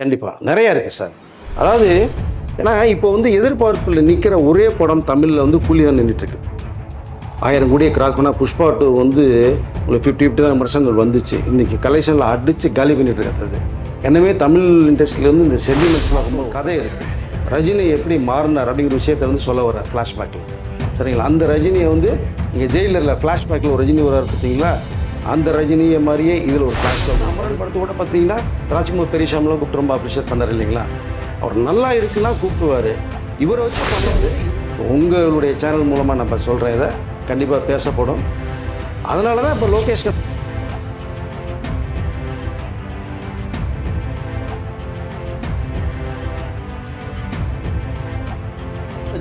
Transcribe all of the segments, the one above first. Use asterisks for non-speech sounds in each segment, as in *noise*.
கண்டிப்பாக நிறையா இருக்குது சார். அதாவது ஏன்னா இப்போ வந்து எதிர்பார்ப்பில் நிற்கிற ஒரே படம் தமிழில் வந்து கூலி தான் நின்றுட்டுருக்கு ஆயிரம் கோடியை கிராஸ் பண்ணால் புஷ்பா டூ வந்து உங்களுக்கு ஃபிஃப்டி ஃபிஃப்டி தான் பர்சன்ட் வந்துச்சு. இன்றைக்கி கலெக்ஷனில் அடித்து காலி பண்ணிட்டு இருக்கிறது எனவே தமிழ் இண்டஸ்ட்ரியிலேருந்து இந்த சென்டிமெண்ட்ஸ்லாம் ரொம்ப கதை இருக்குது ரஜினி எப்படி மாறினார் அப்படிங்கிற விஷயத்தை வந்து சொல்ல வர ஃப்ளாஷ்பேக்கில் சரிங்களா? அந்த ரஜினியை வந்து நீங்கள் ஜெயிலரில் ஃப்ளாஷ்பேக்கில் ஒரு ரஜினி வராரு பார்த்தீங்களா? அந்த ரஜினியை மாதிரியே இதில் ஒரு ஃப்ளாஷ்பேக் அமரன் படத்தை கூட பார்த்தீங்கன்னா ராஜ்குமார் பெரியசாமிலாம் கூப்பிட்டு ரொம்ப அப்ரிஷியேட் பண்ணார் இல்லைங்களா? அவர் நல்லா இருக்குன்னா கூப்பிடுவார். இவரை வச்சு பண்ணது உங்களுடைய சேனல் மூலமாக நம்ம சொல்கிற இதை கண்டிப்பாக பேசப்படும். அதனால தான் இப்போ லோகேஷ்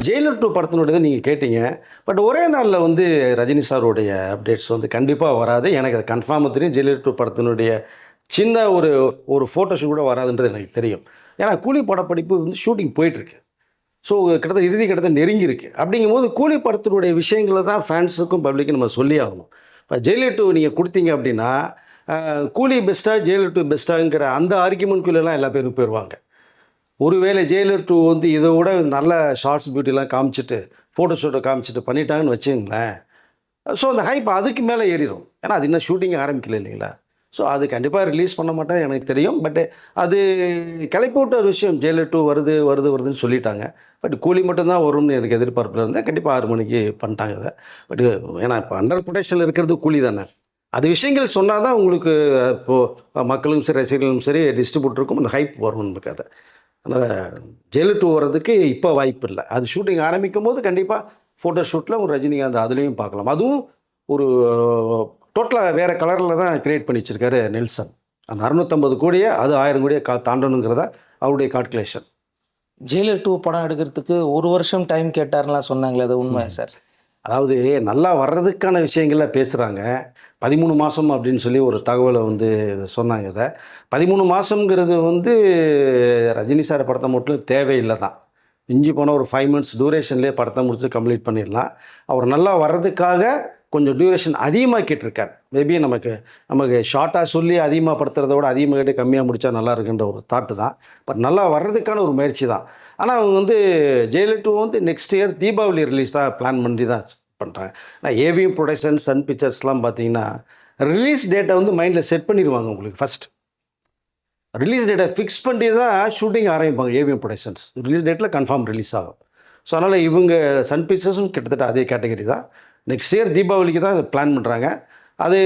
ஜெயிலர் டூ படத்தினுடையதை நீங்கள் கேட்டீங்க. பட் ஒரே நாளில் வந்து ரஜினி சாருடைய அப்டேட்ஸ் வந்து கண்டிப்பாக வராது. எனக்கு அது கன்ஃபார்மாக தெரியும். ஜெயிலர் டூ படத்தினுடைய சின்ன ஒரு ஒரு ஃபோட்டோஷூட் கூட வராதுன்றது எனக்கு தெரியும். ஏன்னா கூலி படப்படிப்பு வந்து ஷூட்டிங் போயிட்டுருக்கு. ஸோ கிட்டத்தட்ட இறுதி கிட்டத்தட்ட நெருங்கி இருக்கு அப்படிங்கும்போது கூலி படத்தினுடைய விஷயங்களை தான் ஃபேன்ஸுக்கும் பப்ளிக்கும் நம்ம சொல்லி ஆகணும். இப்போ ஜெயிலர் டூ நீங்கள் கொடுத்தீங்க அப்படின்னா கூலி பெஸ்ட்டாக ஜெயிலர் டூ பெஸ்ட்டாங்கிற அந்த ஆர்குமெண்ட்குள்ளெல்லாம் எல்லா பேரும் போயிடுவாங்க ஒருவேளை ஜெயிலர் டூ வந்து இதை விட நல்ல ஷார்ட்ஸ் பியூட்டிலாம் காமிச்சிட்டு ஃபோட்டோஷூட்டை காமிச்சிட்டு பண்ணிட்டாங்கன்னு வச்சுங்களேன் ஸோ அந்த ஹைப் அதுக்கு மேலே ஏறிடும் ஏன்னா அது இன்னும் ஷூட்டிங் ஆரம்பிக்கல இல்லைங்களா? ஸோ அது கண்டிப்பாக ரிலீஸ் பண்ண மாட்டேன் எனக்கு தெரியும். பட் அது கிளப்பிவிட்ட ஒரு விஷயம். ஜெயிலர் டூ வருது வருது வருதுன்னு சொல்லிட்டாங்க. பட் கூலி மட்டும்தான் வரும்னு எனக்கு எதிர்பார்ப்பில் இருந்தேன். கண்டிப்பாக ஆறு மணிக்கு பண்ணிட்டாங்க அதை பட் ஏன்னா இப்போ அண்டர் ப்ரொடெக்ஷனில் இருக்கிறது கூலி தானே. அது விஷயங்கள் சொன்னால் தான் உங்களுக்கு இப்போது மக்களும் சரி ரசிகர்களும் சரி டிஸ்ட்ரிபியூட்டருக்கும் அந்த ஹைப் வரும் நமக்கு அதை. அதனால் ஜெயிலர் டூ வர்றதுக்கு இப்போ வாய்ப்பு இல்லை. அது ஷூட்டிங் ஆரம்பிக்கும் போது கண்டிப்பாக ஃபோட்டோ ஷூட்டில் ஒரு ரஜினிகாந்த் அதுலேயும் பார்க்கலாம். அதுவும் ஒரு டோட்டலாக வேறு கலரில் தான் கிரியேட் பண்ணி வச்சிருக்காரு நெல்சன். அந்த அறுநூத்தம்பது கோடியை அது ஆயிரம் கோடியை கா தாண்டணுங்கிறதா அவருடைய கால்குலேஷன் ஜெயிலர் டூ படம் எடுக்கிறதுக்கு ஒரு வருஷம் டைம் கேட்டாருலாம் சொன்னாங்களே அது உண்மை சார்? அதாவது நல்லா வர்றதுக்கான விஷயங்கள பேசுகிறாங்க பதிமூணு மாதம் அப்படின்னு சொல்லி ஒரு தகவலை வந்து சொன்னாங்க இதை. பதிமூணு மாதங்கிறது வந்து ரஜினி சார் படத்தை மட்டும் தேவையில்லை தான் மிஞ்சி போனால் ஒரு ஃபைவ் மினிட்ஸ் டூரேஷன்லேயே படத்தை முடித்து கம்ப்ளீட் பண்ணிடலாம். அவர் நல்லா வர்றதுக்காக கொஞ்சம் டியூரேஷன் அதிகமாக கேட்டிருக்கார் மேபி நமக்கு நமக்கு ஷார்ட்டாக சொல்லி அதிகமாக படுத்துறத விட அதிகமாக கேட்டு கம்மியாக முடித்தா நல்லா இருக்குன்ற ஒரு தாட்டு தான். பட் நல்லா வர்றதுக்கான ஒரு முயற்சி தான். ஆனால் அவங்க வந்து ஜெயிலர் டூ வந்து நெக்ஸ்ட் இயர் தீபாவளி ரிலீஸ் தான் பிளான் பண்ணி தான் பண்ணுறாங்க நான் ஏவிஎம் ப்ரொடக்ஷன் சன் பிக்சர்ஸ்லாம் பார்த்தீங்கன்னா ரிலீஸ் டேட்டை வந்து மைண்டில் செட் பண்ணிடுவாங்க உங்களுக்கு ஃபஸ்ட் ரிலீஸ் டேட்டை ஃபிக்ஸ் பண்ணி தான் ஷூட்டிங் ஆரம்பிப்பாங்க ஏவிஎம் ப்ரொடக்ஷன்ஸ் ரிலீஸ் டேட்டில் கன்ஃபார்ம் ரிலீஸ் ஆகும். ஸோ அதனால் இவங்க சன் பிக்சர்ஸும் கிட்டத்தட்ட அதே கேட்டகரி தான். நெக்ஸ்ட் இயர் தீபாவளிக்கு தான் பிளான் பண்ணுறாங்க அது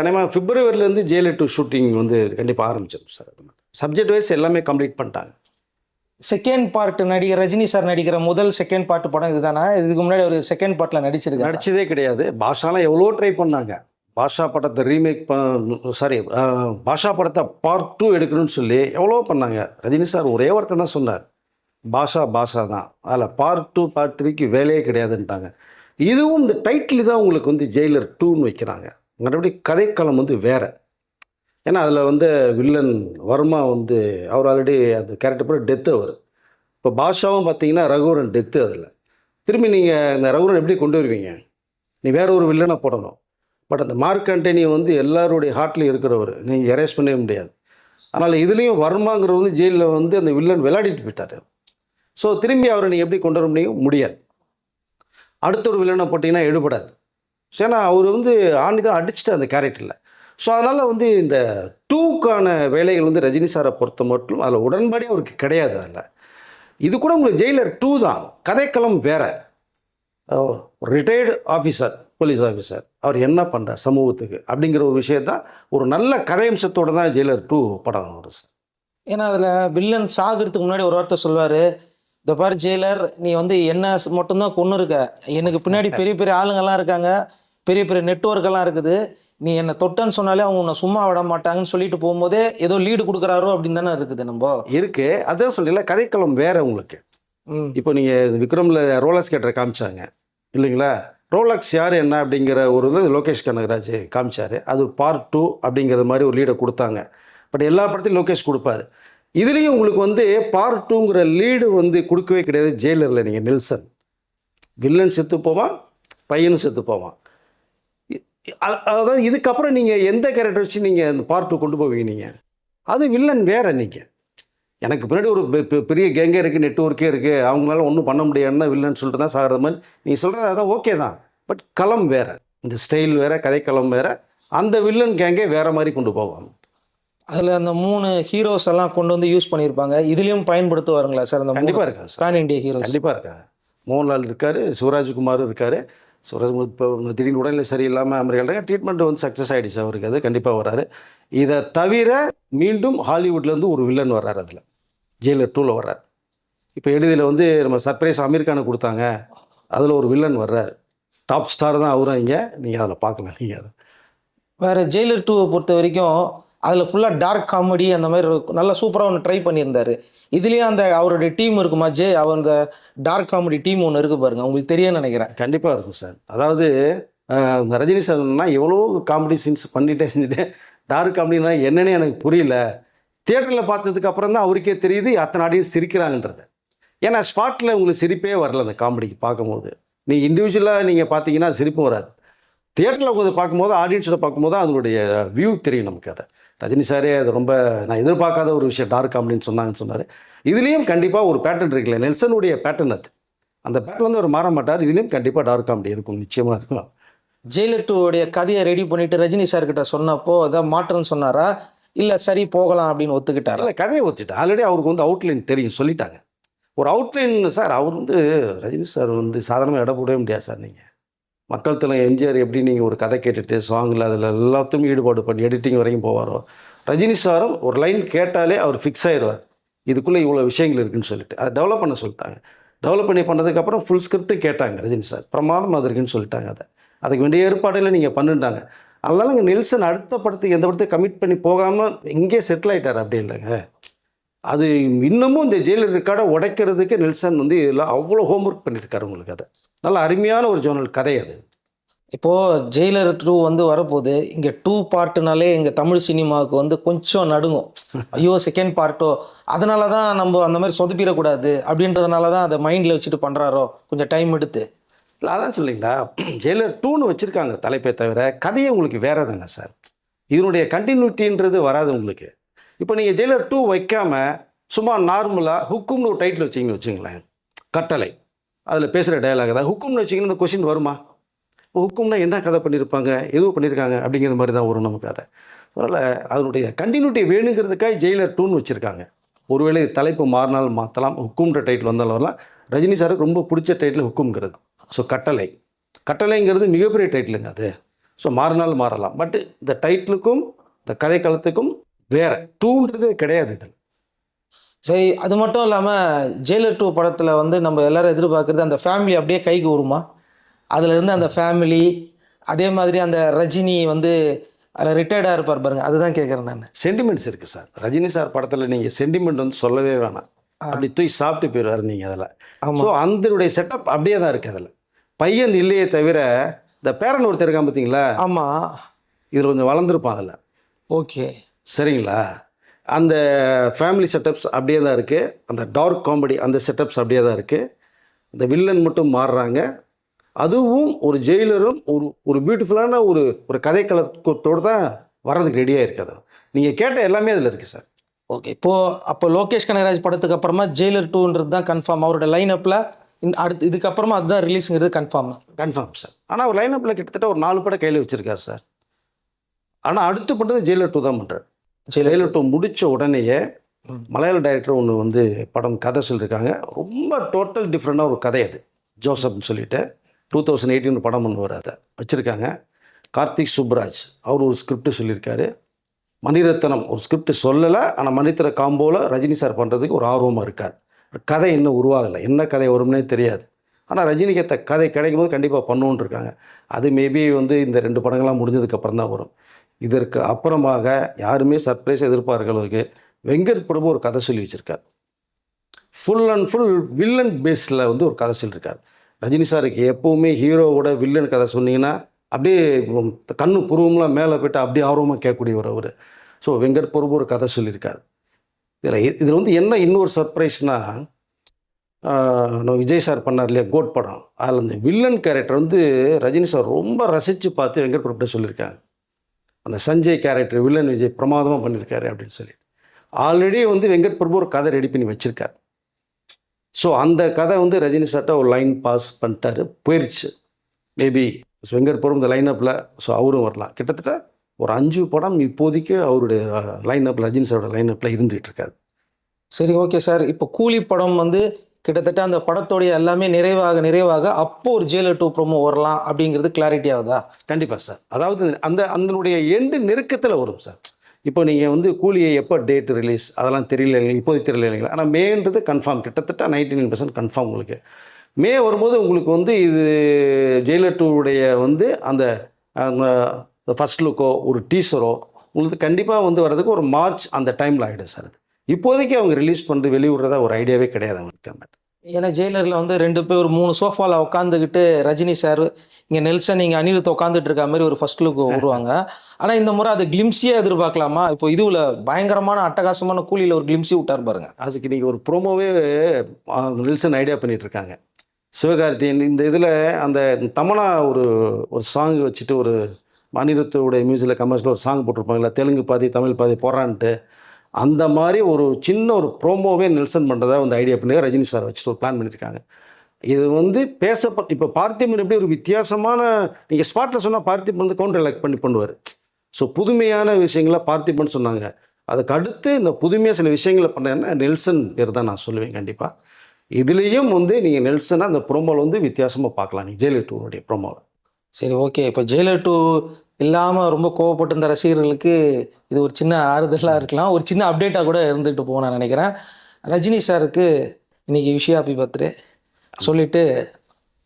அநேகமாக பிப்ரவரிலேருந்து ஜெயிலர் டூ ஷூட்டிங் வந்து கண்டிப்பாக ஆரம்பிச்சிடும் சார். சப்ஜெக்ட் வைஸ் எல்லாமே கம்ப்ளீட் பண்ணிட்டாங்க. செகண்ட் பார்ட் நடிகர் ரஜினி சார் நடிக்கிற முதல் செகண்ட் பார்ட் படம் இதுதானா? இதுக்கு முன்னாடி ஒரு செகண்ட் பார்ட்ல நடிச்சிருக்கு நடிச்சதே கிடையாது. பாஷாலாம் எவ்வளோ ட்ரை பண்ணாங்க. பாஷா படத்தை ரீமேக் சாரி பாஷா படத்தை பார்ட் டூ எடுக்கணும்னு சொல்லி எவ்வளோ பண்ணாங்க. ரஜினி சார் ஒரே வார்த்தை தான் சொன்னார். பாஷா பாஷா தான். அதில் பார்ட் டூ பார்ட் த்ரீக்கு வேலையே கிடையாதுன்ட்டாங்க. இதுவும் இந்த டைட்டில் தான் உங்களுக்கு வந்து ஜெயிலர் டூன்னு வைக்கிறாங்க. மற்றபடி கதைக்களம் வந்து வேறு. ஏன்னா அதில் வந்து வில்லன் வர்மா வந்து அவர் ஆல்ரெடி அந்த கேரக்டர் பேர் டெத்து அவர். இப்போ பாஷாவும் பார்த்தீங்கன்னா ரகுவரன் டெத்து அதில். திரும்பி நீங்கள் இந்த ரகுவரன் எப்படி கொண்டு வருவீங்க? நீ வேற ஒரு வில்லனை போடணும். பட் அந்த மார்க் ஆண்டனி வந்து எல்லாருடைய ஹார்ட்லையும் இருக்கிறவர். நீங்கள் எரேஸ் பண்ணவே முடியாது. அதனால் இதுலேயும் வர்மாங்கிறது வந்து ஜெயிலில் வந்து அந்த வில்லன் விளையாடிட்டு போயிட்டார். ஸோ திரும்பி அவரை நீங்கள் எப்படி கொண்டு வர முடியும்? முடியாது. அடுத்த ஒரு வில்லனை போட்டிங்கன்னா எடுபடாது. ஏன்னா அவர் வந்து ஆணி தான் அடிச்சிட்டு அந்த கேரக்டரில் ஸோ அதனால் வந்து இந்த டூக்கான வேலைகள் வந்து ரஜினி சாரை பொறுத்த மட்டும் அதில் உடன்பாடே அவருக்கு கிடையாது அதில். இது கூட உங்களுக்கு ஜெயிலர் டூ தான். கதைக்களம் வேற. ரிட்டையர்டு ஆஃபீஸர் போலீஸ் ஆஃபீஸர் அவர் என்ன பண்ணுறார் சமூகத்துக்கு அப்படிங்கிற ஒரு விஷயத்தான் ஒரு நல்ல கதையம்சத்தோட தான் ஜெயிலர் டூ படம் வரும் சார். ஏன்னா அதில் வில்லன் சாகிறதுக்கு முன்னாடி ஒரு வார்த்தை சொல்வார் இந்த பாரு ஜெயிலர் நீ வந்து என்ன மட்டும்தான் கொண்டு இருக்க எனக்கு பின்னாடி *laughs* பெரிய பெரிய ஆளுங்கெல்லாம் இருக்காங்க. பெரிய பெரிய நெட்ஒர்க்கெல்லாம் இருக்குது. நீ என்னை தொட்டன்னு சொன்னாலே அவங்க உன்னை சும்மா விட மாட்டாங்கன்னு சொல்லிட்டு போகும்போதே ஏதோ லீடு கொடுக்குறாரோ அப்படின்னு தானே இருக்குது நம்ம? இருக்கு. அதான் சொல்லல கதைக்களம் வேற உங்களுக்கு. இப்போ நீங்கள் விக்ரமில் ரோலக்ஸ் கேட்டரை காமிச்சாங்க. இல்லைங்களா? ரோலக்ஸ் யார் என்ன அப்படிங்கிற ஒரு இது லோகேஷ் கனகராஜ் காமிச்சாரு. அது பார்ட் டூ அப்படிங்கிற மாதிரி ஒரு லீடை கொடுத்தாங்க. பட் எல்லா படத்தையும் லோகேஷ் கொடுப்பாரு. இதுலேயும் உங்களுக்கு வந்து பார்ட் டூங்கிற லீடு வந்து கொடுக்கவே கிடையாது. ஜெயிலரில் நீங்கள் நெல்சன். வில்லன் செத்து போவான் பையனும் செத்து போவான். அதாவது இதுக்கப்புறம் நீங்கள் எந்த கேரக்டர் வச்சு நீங்கள் இந்த பார்ட் டூ கொண்டு போவீங்க நீங்கள் அது வில்லன் வேற நீங்கள் எனக்கு பின்னாடி ஒரு பெரிய கேங்கே இருக்குது நெட்ஒர்க்கே இருக்குது அவங்களால ஒன்றும் பண்ண முடியாதுன்னு வில்லன்னு சொல்லிட்டு தான் சாகிறது மாதிரி நீ சொல்கிறது அதான் ஓகே தான். பட் களம் வேறு இந்த ஸ்டைல் வேறு கதைக்களம் வேறு அந்த வில்லன் கேங்கே வேறு மாதிரி கொண்டு போவாங்க. அதில் அந்த மூணு ஹீரோஸ் எல்லாம் கொண்டு வந்து யூஸ் பண்ணியிருப்பாங்க. இதுலேயும் பயன்படுத்துவாருங்களா சார் அந்த கண்டிப்பாக இருக்காங்க சார். பேன் இண்டியா ஹீரோஸ் கண்டிப்பாக இருக்காங்க. மோகன்லால் இருக்கார் சிவராஜ்குமாரும் இருக்கார். சிவராஜ்குமார் இப்போ திடீர்னு உடல்நிலை சரியில்லாமல் அமெரிக்காவில் ட்ரீட்மெண்ட் வந்து சக்ஸஸ் ஆகிடுச்சு அவருக்கு அது கண்டிப்பாக வராரு இதை தவிர மீண்டும் ஹாலிவுட்லேருந்து ஒரு வில்லன் வர்றாரு அதில். ஜெயிலர் டூவில் வர்றார். இப்போ எளிதில் வந்து நம்ம சர்ப்ரைஸ் அமீர்கானுக்கு கொடுத்தாங்க. அதில் ஒரு வில்லன் வர்றாரு. டாப் ஸ்டார் தான் அவரும் இங்கே. நீங்கள் அதில் பார்க்கலாம். நீங்கள் அதை. வேறு ஜெயிலர் டூவை பொறுத்த வரைக்கும் அதில் ஃபுல்லாக டார்க் காமெடி அந்த மாதிரி இருக்கும். நல்லா சூப்பராக ஒன்று ட்ரை பண்ணியிருந்தாரு. இதுலேயும் அந்த அவருடைய டீம் இருக்குமா ஜே? அவர் அந்த டார்க் காமெடி டீம் ஒன்று இருக்கு பாருங்க. உங்களுக்கு தெரியும் நினைக்கிறேன். கண்டிப்பாக இருக்கும் சார். அதாவது ரஜினி சார்னா எவ்வளோ காமெடி சீன்ஸ் பண்ணிட்டே செஞ்சுட்டேன் டார்க் காமெடினா என்னன்னு எனக்கு புரியல. தியேட்டரில் பார்த்ததுக்கு அப்புறம் தான் அவருக்கே தெரியுது அத்தனை ஆடியன்ஸ் சிரிக்கிறாங்கன்றது. ஏன்னா ஸ்பாட்டில் உங்களுக்கு சிரிப்பே வரல அந்த காமெடிக்கு பார்க்கும்போது. நீ இண்டிவிஜுவலாக நீங்கள் பார்த்தீங்கன்னா சிரிப்பும் வராது. தியேட்டரில் கொஞ்சம் பார்க்கும்போது ஆடியன்ஸில் பார்க்கும்போது அதனுடைய வியூ தெரியும் நமக்கு அதை. ரஜினி சாரே அது ரொம்ப நான் எதிர்பார்க்காத ஒரு விஷயம் டார்க் காமெடின்னு சொன்னாங்கன்னு சொன்னார். இதுலேயும் கண்டிப்பாக ஒரு பேட்டர்ன் இருக்குல்ல நெல்சனுடைய பேட்டர்ன் அது. அந்த பேட்டர்ன் வந்து அவர் மாற மாட்டார் இதுலேயும் கண்டிப்பாக டார்க் காமெடி இருக்கும் நிச்சயமாக இருக்கும் ஜெயிலர் டூவுடைய கதையை ரெடி பண்ணிட்டு ரஜினி சார் கிட்ட சொன்னப்போ ஏதாவது மாற்றம்னு சொன்னாரா? இல்லை சரி போகலாம் அப்படின்னு ஒத்துக்கிட்டாரா? இல்லை கதையை வச்சுட்டு ஆல்ரெடி அவருக்கு வந்து அவுட்லைன் தெரியும் சொல்லிட்டாங்க. ஒரு அவுட்லைன் சார் அவர் வந்து ரஜினி சார் வந்து சாதாரணமாக இடம் போடவே முடியாது சார் நீங்கள் மக்கள் தலை எம்ஜிஆர் எப்படி நீங்கள் ஒரு கதை கேட்டுட்டு சாங்கில் அதில் எல்லாத்தையும் ஈடுபாடு பண்ணி எடிட்டிங் வரைக்கும் போவாரோ? ரஜினி சாரும் ஒரு லைன் கேட்டாலே அவர் ஃபிக்ஸ் ஆயிடுவார். இதுக்குள்ளே இவ்வளோ விஷயங்கள் இருக்குன்னு சொல்லிட்டு. அதை டெவலப் பண்ண சொல்லிட்டாங்க. டெவலப் பண்ணி பண்ணதுக்கப்புறம் ஃபுல் ஸ்கிரிப்ட்டு கேட்டாங்க ரஜினி சார். பிரமாதம் அது இருக்குன்னு சொல்லிட்டாங்க அதை. அதுக்கு வேண்டிய ஏற்பாடுகளை நீங்கள் பண்ணிட்டாங்க அதனால் நெல்சன் அடுத்த படத்துக்கு எந்த படத்தையும் கமிட் பண்ணி போகாமல் இங்கே செட்டில் ஆகிட்டார் அப்படி இல்லைங்க. அது இன்னமும் இந்த ஜெயிலர் ரெக்கார்டை உடைக்கிறதுக்கு நெல்சன் வந்து இதில் அவ்வளோ ஹோம்ஒர்க் பண்ணியிருக்காரு உங்களுக்கு அதை. நல்ல அருமையான ஒரு ஜோனல் கதை அது. இப்போது ஜெயிலர் டூ வந்து வரப்போகுது. இங்கே டூ பார்ட்டுனாலே எங்கள் தமிழ் சினிமாவுக்கு வந்து கொஞ்சம் நடுங்கும். ஐயோ செகண்ட் பார்ட்டோ அதனால தான் நம்ம அந்த மாதிரி சொதப்பிடக்கூடாது அப்படின்றதுனால தான் அதை மைண்டில் வச்சுட்டு பண்ணுறாரோ கொஞ்சம் டைம் எடுத்து. இல்லை அதான் சொல்லிங்களா ஜெயிலர் டூன்னு வச்சுருக்காங்க தலைப்பை தவிர கதையே உங்களுக்கு வேற தானே சார்? இதனுடைய கண்டினியூட்டின்றது வராது உங்களுக்கு. இப்போ நீங்கள் ஜெயிலர் டூ வைக்காமல் சும்மா நார்மலாக ஹுக்கும்னு ஒரு டைட்டில் வச்சிங்கன்னு வச்சுங்களேன் கட்டளை. அதில் பேசுகிற டயலாக் தான். ஹுக்கும்னு வச்சிங்கன்னா இந்த கொஷின் வருமா? இப்போ ஹுக்கும்னா என்ன கதை பண்ணியிருப்பாங்க எதுவும் பண்ணியிருக்காங்க அப்படிங்கிற மாதிரி தான் வரும் நமக்கு அதை அதனால் அதனுடைய கண்டினியூட்டி வேணுங்கிறதுக்காக ஜெயிலர் டூன்னு வச்சுருக்காங்க. ஒருவேளை தலைப்பு மாறினாலும் மாற்றலாம் ஹுக்கும்ன்ற டைட்டில் வந்தாலும் வரலாம். ரஜினி சாருக்கு ரொம்ப பிடிச்ச டைட்டில் ஹுக்கும்ங்கிறது ஸோ கட்டளை. கட்டளைங்கிறது மிகப்பெரிய டைட்டிலுங்க அது. ஸோ மாறினாலும் மாறலாம். பட் இந்த டைட்டிலுக்கும் இந்த கதைக்களத்துக்கும் வேற டூன்றது கிடையாது இதில். சரி அது மட்டும் இல்லாமல் ஜெயிலர் டூ படத்தில் வந்து நம்ம எல்லாரும் எதிர்பார்க்குறது அந்த ஃபேமிலி அப்படியே கைக்கு வருமா அதில் இருந்து அந்த ஃபேமிலி அதே மாதிரி அந்த ரஜினி வந்து அதில் ரிட்டையர்டாக இருப்பார் பாருங்க அதுதான் கேட்குறேன் நான். சென்டிமெண்ட்ஸ் இருக்குது சார். ரஜினி சார் படத்தில் நீங்கள் சென்டிமெண்ட் வந்து சொல்லவே வேணாம். அப்படி தூக்கி சாப்பிட்டு போயிடுவார் நீங்கள் அதில். ஸோ அந்தனுடைய செட்டப் அப்படியே தான் இருக்குது அதில். பையன் இல்லையே தவிர இந்த பேரன் ஒருத்தர் இருக்கான் பார்த்தீங்களா ஆமாம் இதில் கொஞ்சம் வளர்ந்துருப்பான் அதில். ஓகே சரிங்களா? அந்த ஃபேமிலி செட்டப்ஸ் அப்படியே தான் இருக்குது அந்த டார்க் காமெடி அந்த செட்டப்ஸ் அப்படியே தான் இருக்குது இந்த வில்லன் மட்டும் மாறுறாங்க. அதுவும் ஒரு ஜெயிலரும் ஒரு ஒரு பியூட்டிஃபுல்லான ஒரு ஒரு கதைக்களத்தோடு தான் வர்றதுக்கு ரெடியாக இருக்குது நீங்கள் கேட்ட எல்லாமே அதில் இருக்குது சார் ஓகே இப்போது அப்போ லோகேஷ் கனகராஜ் படத்துக்கு அப்புறமா ஜெயிலர் டூன்றது தான் கன்ஃபார்ம் அவரோட லைனப்பில் இந்த அடுத்து இதுக்கப்புறமா அதுதான் ரிலீஸுங்கிறது கன்ஃபார்ம் கன்ஃபார்ம் சார் ஆனால் அவர் லைனப்பில் கிட்டத்தட்ட ஒரு நாலு படம் கையில் வச்சுருக்காரு சார் ஆனால் அடுத்து பண்ணுறது ஜெயிலர் டூ தான் பண்ணுறாரு ஜெயிலர் டூ முடித்த உடனேயே. மலையாள டைரக்டர் ஒன்று வந்து படம் கதை சொல்லியிருக்காங்க ரொம்ப டோட்டல் டிஃப்ரெண்ட்டாக ஒரு கதை அது. ஜோசப்னு சொல்லிட்டு டூ தௌசண்ட் எயிட்டீன் படம் ஒன்று வர அதை வச்சுருக்காங்க. கார்த்திக் சுப்ராஜ் அவர் ஒரு ஸ்கிரிப்ட் சொல்லியிருக்காரு மணிரத்னம் ஒரு ஸ்கிரிப்ட் சொல்லலை ஆனால் மணித்திர காம்போவில் ரஜினி சார் பண்ணுறதுக்கு ஒரு ஆர்வமாக இருக்கார். கதை இன்னும் உருவாகலை. என்ன கதை வரும்னே தெரியாது. ஆனால் ரஜினிக்கு கதை கிடைக்கும் போது கண்டிப்பாக பண்ணுவோன்னு இருக்காங்க. அது மேபி வந்து இந்த ரெண்டு படங்கள்லாம் முடிஞ்சதுக்கு அப்புறம் தான் வரும். இதற்கு அப்புறமாக யாருமே சர்ப்ரைஸ் எதிர்பார்க்கிற வெங்கட் பிரபு ஒரு கதை சொல்லி வச்சுருக்கார். ஃபுல் அண்ட் ஃபுல் வில்லன் பேஸில் வந்து ஒரு கதை சொல்லியிருக்கார் ரஜினி சாருக்கு எப்போவுமே ஹீரோவோட வில்லன் கதை சொன்னீங்கன்னா அப்படியே கண்ணு புருவம்லாம் மேலே போயிட்டு அப்படியே ஆர்வமாக கேட்கக்கூடியவர் அவர். ஸோ வெங்கட் பிரபு ஒரு கதை சொல்லியிருக்கார் இதில் இதில் வந்து என்ன இன்னொரு சர்ப்ரைஸ்னால் நான் விஜய் சார் பண்ணார் இல்லையா கோட் படம். அதில் அந்த வில்லன் கேரக்டர் வந்து ரஜினி சார் ரொம்ப ரசித்து பார்த்து வெங்கட் பிரபுட்ட சொல்லியிருக்காங்க அந்த சஞ்சய் கேரக்டர் வில்லன் விஜய் பிரமாதமாக பண்ணியிருக்காரு அப்படின்னு சொல்லி. ஆல்ரெடி வந்து வெங்கட் பிரபு ஒரு கதை ரெடி பண்ணி வச்சுருக்கார். ஸோ அந்த கதை வந்து ரஜினி சார்ட்ட ஒரு லைன் பாஸ் பண்ணிட்டாரு. போயிடுச்சு மேபி வெங்கட் பிரபு இந்த லைனப்பில் ஸோ அவரும் வரலாம். கிட்டத்தட்ட ஒரு அஞ்சு படம் இப்போதைக்கு அவருடைய லைனப்பில் ரஜினி சாரோட லைனப்பில் இருந்துகிட்டு இருக்காது சரி ஓகே சார் இப்போ கூலி படம் வந்து கிட்டத்தட்ட அந்த படத்தோடைய எல்லாமே நிறைவாக நிறைவாக அப்போ ஒரு ஜெயிலர் டூ ப்ரோமோ வரலாம் அப்படிங்கிறது கிளாரிட்டி ஆகுதா? கண்டிப்பாக சார் அதாவது அந்த அதனுடைய எண்டு நெருக்கத்தில் வரும் சார் இப்போ நீங்கள் வந்து கூலியை எப்போ டேட் ரிலீஸ் அதெல்லாம் தெரியல இப்போதைக்கு தெரியல இல்லைங்களா? ஆனால் மேன்றது கன்ஃபார்ம் கிட்டத்தட்ட நைன்டி நைன் பர்சன்ட் கன்ஃபார்ம் உங்களுக்கு. மே வரும்போது உங்களுக்கு வந்து இது ஜெயிலர் டூவுடைய வந்து அந்த அந்த ஃபஸ்ட் லுக்கோ ஒரு டீசரோ உங்களுக்கு கண்டிப்பாக வந்து வர்றதுக்கு ஒரு மார்ச் அந்த டைமில் ஆகிடும் சார் அது. இப்போதைக்கு அவங்க ரிலீஸ் பண்ணுறது வெளியிடுறதா ஒரு ஐடியாவே கிடையாது அவங்களுக்கு அந்த ஏன்னா ஜெயிலரில் வந்து ரெண்டு பேர் ஒரு மூணு சோஃபாவில் உட்காந்துக்கிட்டு ரஜினி சார் இங்கே நெல்சன் இங்கே அனிருத் உட்காந்துட்டு இருக்க மாதிரி ஒரு ஃபர்ஸ்ட் லுக் வருவாங்க ஆனால் இந்த முறை அது கிளிம்ஸியாக எதிர்பார்க்கலாமா? இப்போ இதுவில் பயங்கரமான அட்டகாசமான கூலியில் ஒரு கிளிம்ஸி விட்டார் பாருங்க. அதுக்கு நீங்கள் ஒரு ப்ரோமோவே நில்சன் ஐடியா பண்ணிட்டு இருக்காங்க. சிவகார்த்தியன் இந்த இதில் அந்த தமனா ஒரு ஒரு சாங் வச்சுட்டு ஒரு அனிருத்தோடைய மியூசிக்கில் கமர்ஷியல் ஒரு சாங் போட்டிருப்பாங்களா தெலுங்கு பாதி தமிழ் பாதி போடுறான்ட்டு அந்த மாதிரி ஒரு சின்ன ஒரு ப்ரோமோவே நெல்சன் பண்ணுறதா வந்து ஐடியா பண்ணி ரஜினி சார் வச்சுட்டு ஒரு பிளான் பண்ணியிருக்காங்க. இது வந்து பேசப்ப இப்போ பார்த்திபன் எப்படி ஒரு வித்தியாசமான நீங்கள் ஸ்பாட்டில் சொன்னால் பார்த்திபன் வந்து கவுண்டர் எலக்ட் பண்ணி பண்ணுவார். ஸோ புதுமையான விஷயங்களை பார்த்திபன் சொன்னாங்க. அதுக்கு அடுத்து இந்த புதுமையாக சில விஷயங்களை பண்ணேன்னா நெல்சன் பேர் தான் நான் சொல்லுவேன் கண்டிப்பாக இதுலேயும் வந்து நீங்கள் நெல்சனை அந்த ப்ரோமோவில் வந்து வித்தியாசமாக பார்க்கலாம். நீங்கள் ஜெயலலிதாவுடைய ப்ரோமோவை சரி ஓகே இப்போ ஜெயிலர் டூ இல்லாமல் ரொம்ப கோவப்பட்டு இந்த ரசிகர்களுக்கு இது ஒரு சின்ன ஆறுதலாக இருக்கலாம். ஒரு சின்ன அப்டேட்டாக கூட இருந்துட்டு போகணும் நான் நினைக்கிறேன். ரஜினி சாருக்கு இன்னைக்கு விஷயா ஹாப்பி பர்த்டே. சொல்லிட்டு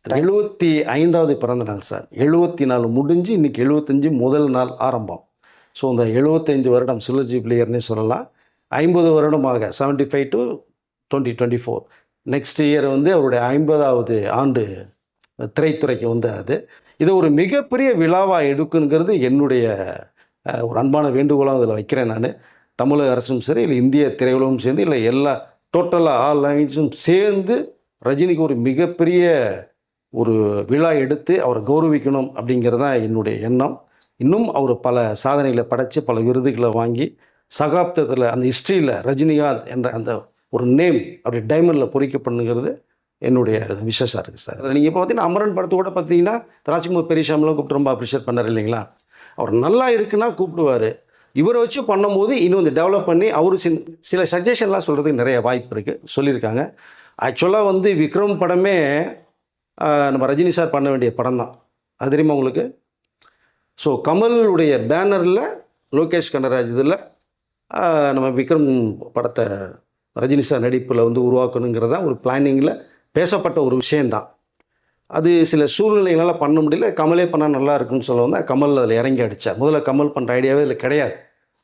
எழுபத்தி ஐந்தாவது பிறந்த நாள் சார். எழுபத்தி நாலு முடிஞ்சு இன்னைக்கு எழுபத்தஞ்சு முதல் நாள் ஆரம்பம். ஸோ அந்த எழுபத்தைந்து வருடம் சிலர்ஜி பிளேயர்னே சொல்லலாம். ஐம்பது வருடமாக seventy five to twenty twenty four next year வந்து அவருடைய ஐம்பதாவது ஆண்டு திரைத்துறைக்கு வந்து அது. இதை ஒரு மிகப்பெரிய விழாவாக எடுக்குங்கிறது என்னுடைய ஒரு அன்பான வேண்டுகோளாக அதில் வைக்கிறேன் நான். தமிழக அரசும் சரி இல்லை இந்திய திரையுலகம் சேர்ந்து இல்லை எல்லா டோட்டலாக ஆல் லாங்குவேஜும் சேர்ந்து ரஜினிக்கு ஒரு மிகப்பெரிய ஒரு விழா எடுத்து அவரை கௌரவிக்கணும் அப்படிங்கிறது தான் என்னுடைய எண்ணம். இன்னும் அவர் பல சாதனைகளை படைத்து பல விருதுகளை வாங்கி சகாப்தத்தில் அந்த ஹிஸ்ட்ரியில் ரஜினிகாந்த் என்ற அந்த ஒரு நேம் அப்படி டைமண்டில் பொறிக்கப்படுங்கிறது என்னுடைய விசேஷம் இருக்குது சார் நீங்கள் இப்போ பார்த்தீங்கன்னா அமரன் படத்தை கூட பார்த்தீங்கன்னா ராஜ்குமார் பெரியசாமிலாம் கூப்பிட்டு ரொம்ப அப்ரிஷியேட் பண்ணார் இல்லைங்களா? அவர் நல்லா இருக்குன்னா கூப்பிடுவார். இவரை வச்சு பண்ணும்போது இன்னும் வந்து டெவலப் பண்ணி அவர் சின் சில சஜஷன்லாம் சொல்கிறதுக்கு நிறைய வாய்ப்பு இருக்குது சொல்லியிருக்காங்க. ஆக்சுவலாக வந்து விக்ரம் படமே நம்ம ரஜினி சார் பண்ண வேண்டிய படம் தான் அது தெரியுமா உங்களுக்கு? ஸோ கமலுடைய பேனரில் லோகேஷ் கனராஜ் இதில் நம்ம விக்ரம் படத்தை ரஜினி சார் நடிப்பில் வந்து உருவாக்கணுங்கிறதான் ஒரு பிளானிங்கில் பேசப்பட்ட ஒரு விஷயந்தான். அது சில சூழ்நிலைகளால் பண்ண முடியல. கமலே பண்ணால் நல்லா இருக்குன்னு சொல்ல வந்து கமல் அதில் இறங்கி அடித்தார் முதல்ல கமல் பண்ணுற ஐடியாவே இதில் கிடையாது.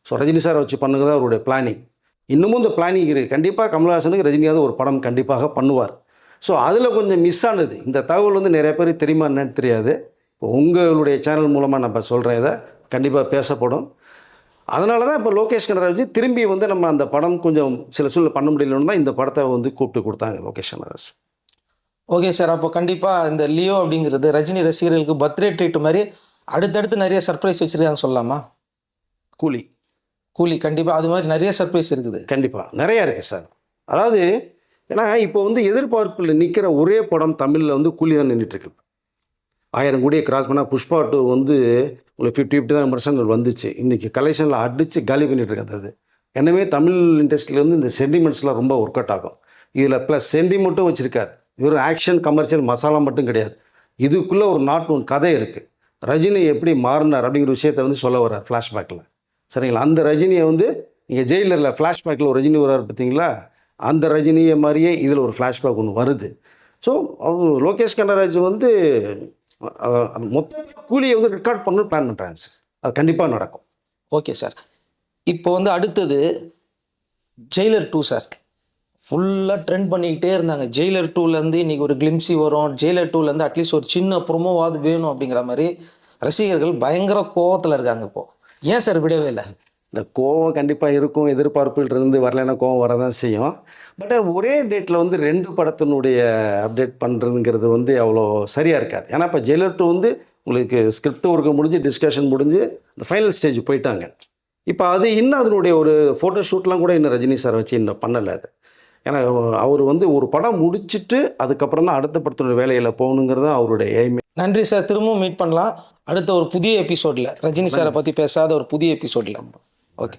ஸோ ரஜினி சார் வச்சு பண்ணுங்க தான் அவருடைய பிளானிங் இன்னமும் இந்த பிளானிங் இருக்குது கண்டிப்பாக கமல்ஹாசனுக்கு ரஜினியாவது ஒரு படம் கண்டிப்பாக பண்ணுவார். ஸோ அதில் கொஞ்சம் மிஸ் ஆனது. இந்த தகவல் வந்து நிறைய பேர் தெரியுமா என்னன்னு தெரியாது. இப்போ உங்களுடைய சேனல் மூலமாக நம்ம சொல்கிறேன் இதை. கண்டிப்பாக பேசப்படும். அதனால தான் இப்போ லோகேஷ் கனராஜ் திரும்பி வந்து நம்ம அந்த படம் கொஞ்சம் சில சூழ்நிலை பண்ண முடியலன்னு தான் இந்த படத்தை வந்து கூப்பிட்டு கொடுத்தாங்க லோகேஷ் கனராஜ். ஓகே சார் அப்போ கண்டிப்பாக இந்த லியோ அப்படிங்கிறது ரஜினி ரசிகர்களுக்கு பர்த்டே ட்ரீட் மாதிரி அடுத்தடுத்து நிறைய சர்ப்ரைஸ் வச்சிருக்காங்கன்னு சொல்லலாமா? கூலி. கூலி கண்டிப்பாக அது மாதிரி நிறைய சர்ப்ரைஸ் இருக்குது. கண்டிப்பாக நிறையா இருக்குது சார். அதாவது ஏன்னா இப்போ வந்து எதிர்பார்ப்பில் நிற்கிற ஒரே படம் தமிழில் வந்து கூலி தான் நின்றுட்டுருக்கு ஆயிரம் கோடியை கிராஸ் பண்ணால் புஷ்பா டூ வந்து உங்களுக்கு ஃபிஃப்டி ஃபிஃப்டி தான் விமர்சனங்கள் வந்துச்சு. இன்றைக்கி கலெக்ஷனில் அடித்து காலி பண்ணிட்டு இருக்காது அது. எனவே தமிழ் இண்டஸ்ட்ரியில் வந்து இந்த சென்டிமெண்ட்ஸ்லாம் ரொம்ப ஒர்க் அவுட் ஆகும். இதில் ப்ளஸ் சென்டிமெண்ட்டும் வச்சுருக்கார். வெறும் ஆக்ஷன் கமர்ஷியல் மசாலா மட்டும் கிடையாது. இதுக்குள்ளே ஒரு நாட்டு ஒன் கதை இருக்குது ரஜினி எப்படி மாறினார் அப்படிங்கிற விஷயத்தை வந்து சொல்ல வர்றார் ஃப்ளாஷ்பேக்கில் சரிங்களா? அந்த ரஜினியை வந்து நீங்கள் ஜெயிலரில் ஃப்ளாஷ்பேக்கில் ஒரு ரஜினி வர்றார் பார்த்தீங்களா? அந்த ரஜினியை மாதிரியே இதில் ஒரு ஃப்ளாஷ்பேக் ஒன்று வருது. ஸோ லோகேஷ் கனராஜ் வந்து மொத்த கூலியை வந்து ரெக்கார்ட் பண்ணணும்னு பிளான் பண்ணுறாங்க சார். அது கண்டிப்பாக நடக்கும். ஓகே சார் இப்போ வந்து அடுத்தது ஜெயிலர் டூ சார் ஃபுல்லாக ட்ரெண்ட் பண்ணிக்கிட்டே இருந்தாங்க. ஜெயிலர் டூலேருந்து இன்றைக்கி ஒரு கிளிம்ஸி வரும். ஜெயிலர் டூலேருந்து அட்லீஸ்ட் ஒரு சின்ன ப்ரொமோவாவது வேணும் அப்படிங்கிற மாதிரி ரசிகர்கள் பயங்கர கோவத்தில் இருக்காங்க இப்போது ஏன் சார் விடவே இல்லை? இந்த கோவம் கண்டிப்பாக இருக்கும். எதிர்பார்ப்புகள் இருந்து வரலைன்னா கோவம் வரதான் செய்யும். பட் ஒரே டேட்டில் வந்து ரெண்டு படத்தினுடைய அப்டேட் பண்ணுறதுங்கிறது வந்து அவ்வளோ சரியாக இருக்காது. ஏன்னா இப்போ ஜெயிலர் டூ வந்து உங்களுக்கு ஸ்கிரிப்ட் ஒர்க்கு முடிஞ்சு டிஸ்கஷன் முடிஞ்சு இந்த ஃபைனல் ஸ்டேஜ் போயிட்டாங்க. இப்போ அது இன்னும் அதனுடைய ஒரு ஃபோட்டோ ஷூட்லாம் கூட இன்னும் ரஜினி சார் வச்சு இன்னும் பண்ணலை அது. ஏன்னா அவர் வந்து ஒரு படம் முடிச்சிட்டு அதுக்கப்புறம் தான் அடுத்த படத்தினுடைய வேலையில் போகணுங்கிறது தான் அவருடைய எய்மே நன்றி சார். திரும்பவும் மீட் பண்ணலாம். அடுத்த ஒரு புதிய எபிசோடில் ரஜினி சாரை பற்றி பேசாத ஒரு புதிய எபிசோடில் ஓகே